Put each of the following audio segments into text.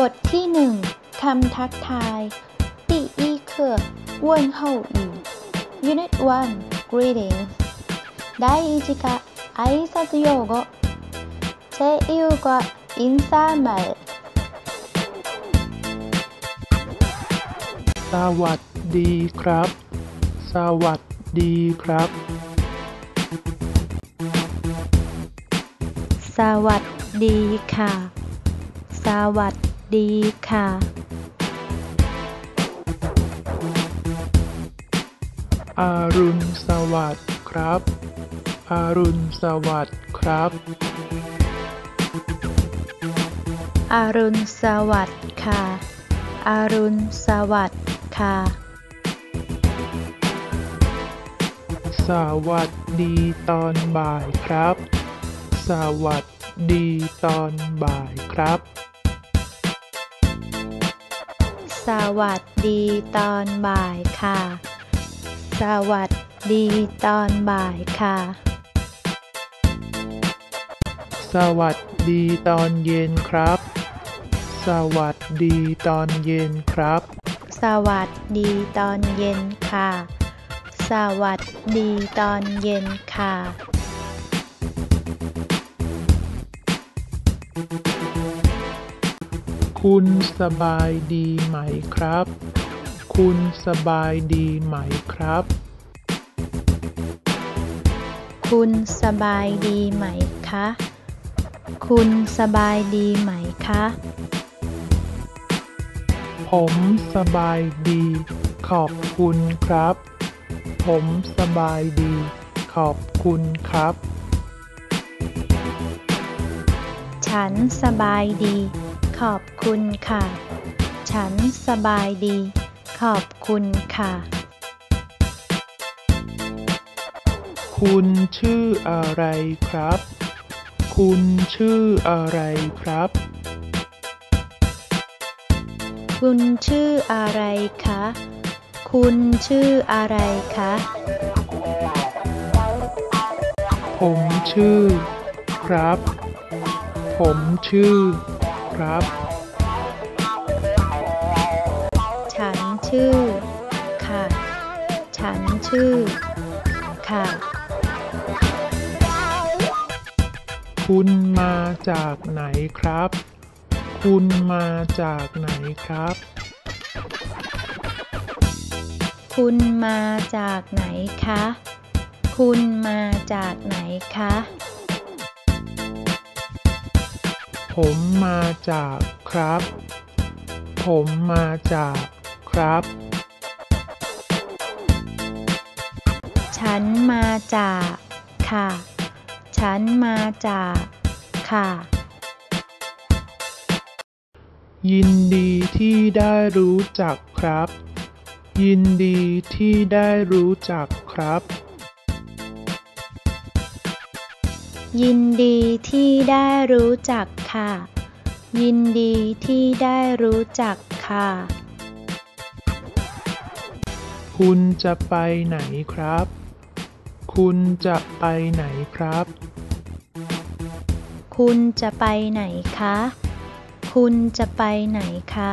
บทที่หนึ่งคำทักทาย第一课问候语 Unit One Greetings 第一課挨拶用語第二課インサーマルสวัสดีครับ สวัสดีครับ สวัสดีค่ะ สวัสดี ดีค่ะอารุณสวัสดิ์ครับ อารุณสวัสดิ์ครับอรุณสวัสดิ์ค่ะอรุณสวัสดิ์ค่ะ สวัสดีตอนบ่ายครับ สวัสดีตอนบ่ายครับ สวัสดีตอนบ่ายค่ะ สวัสดีตอนบ่ายค่ะ สวัสดีตอนเย็นครับ สวัสดีตอนเย็นครับ สวัสดีตอนเย็นค่ะ สวัสดีตอนเย็นค่ะ คุณสบายดีไหมครับ คุณสบายดีไหมครับ คุณสบายดีไหมคะ คุณสบายดีไหมคะ ผมสบายดี ขอบคุณครับ ผมสบายดี ขอบคุณครับ ฉันสบายดี ขอบคุณค่ะ ฉันสบายดี ขอบคุณค่ะ คุณชื่ออะไรครับ คุณชื่ออะไรครับ คุณชื่ออะไรคะ คุณชื่ออะไรคะ ผมชื่อ ครับ ผมชื่อ ครับ ฉันชื่อ ค่ะ ฉันชื่อ ค่ะ คุณมาจากไหนครับ คุณมาจากไหนครับ คุณมาจากไหนคะ คุณมาจากไหนคะ ผมมาจากครับ ผมมาจากครับ ฉันมาจากค่ะ ฉันมาจากค่ะ ยินดีที่ได้รู้จักครับ ยินดีที่ได้รู้จักครับ ยินดีที่ได้รู้จักค่ะ ยินดีที่ได้รู้จักค่ะ คุณจะไปไหนครับ คุณจะไปไหนครับ คุณจะไปไหนคะ คุณจะไปไหนคะ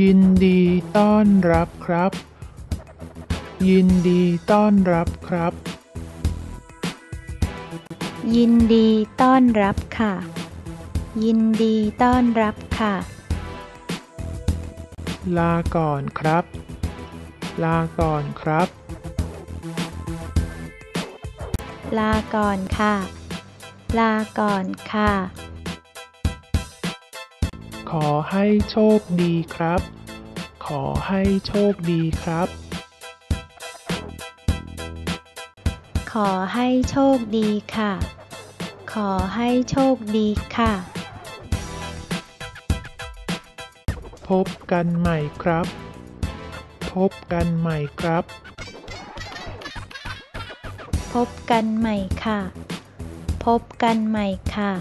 ยินดีต้อนรับครับ ยินดีต้อนรับครับ ยินดีต้อนรับค่ะ ยินดีต้อนรับค่ะ ลาก่อนครับ ลาก่อนครับ ลาก่อนค่ะ ลาก่อนค่ะ ขอให้โชคดีครับ ขอให้โชคดีครับ ขอให้โชคดีค่ะ ขอให้โชคดีค่ะ พบกันใหม่ครับ พบกันใหม่ครับ พบกันใหม่ค่ะ พบกันใหม่ค่ะ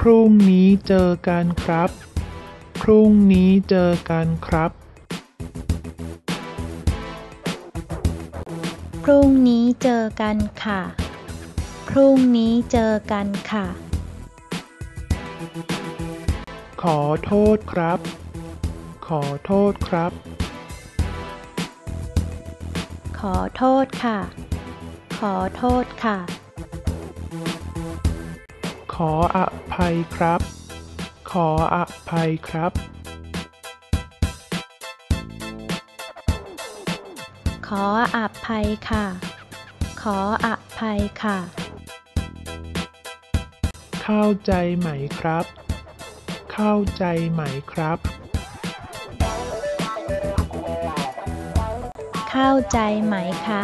พรุ่งนี้เจอกันครับ พรุ่งนี้เจอกันครับ รุ่งนี้เจอกันค่ะพพรุ่งนี้เจอกันค่ะ ขอโทษครับ ขอโทษครับ ขอโทษค่ะ ขอโทษค่ะ ขออภัยครับ ขออภัยครับ ขออภัยค่ะ ขออภัยค่ะ เข้าใจไหมครับ เข้าใจไหมครับ เข้าใจไหมคะ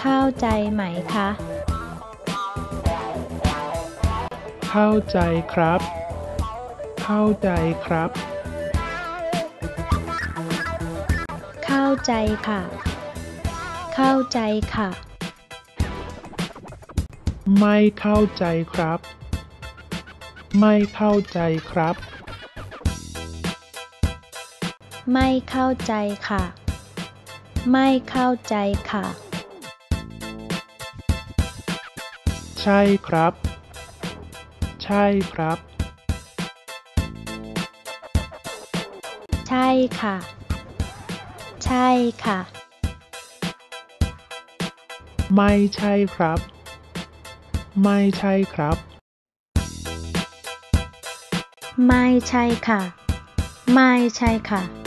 เข้าใจไหมคะ เข้าใจครับ เข้าใจครับ เข้าใจค่ะ เข้าใจค่ะ ไม่เข้าใจครับ ไม่เข้าใจครับ ไม่เข้าใจค่ะ ไม่เข้าใจค่ะ ใช่ครับ ใช่ครับ ใช่ค่ะ ใช่ค่ะ ไม่ใช่ครับ ไม่ใช่ครับ ไม่ใช่ค่ะ ไม่ใช่ค่ะ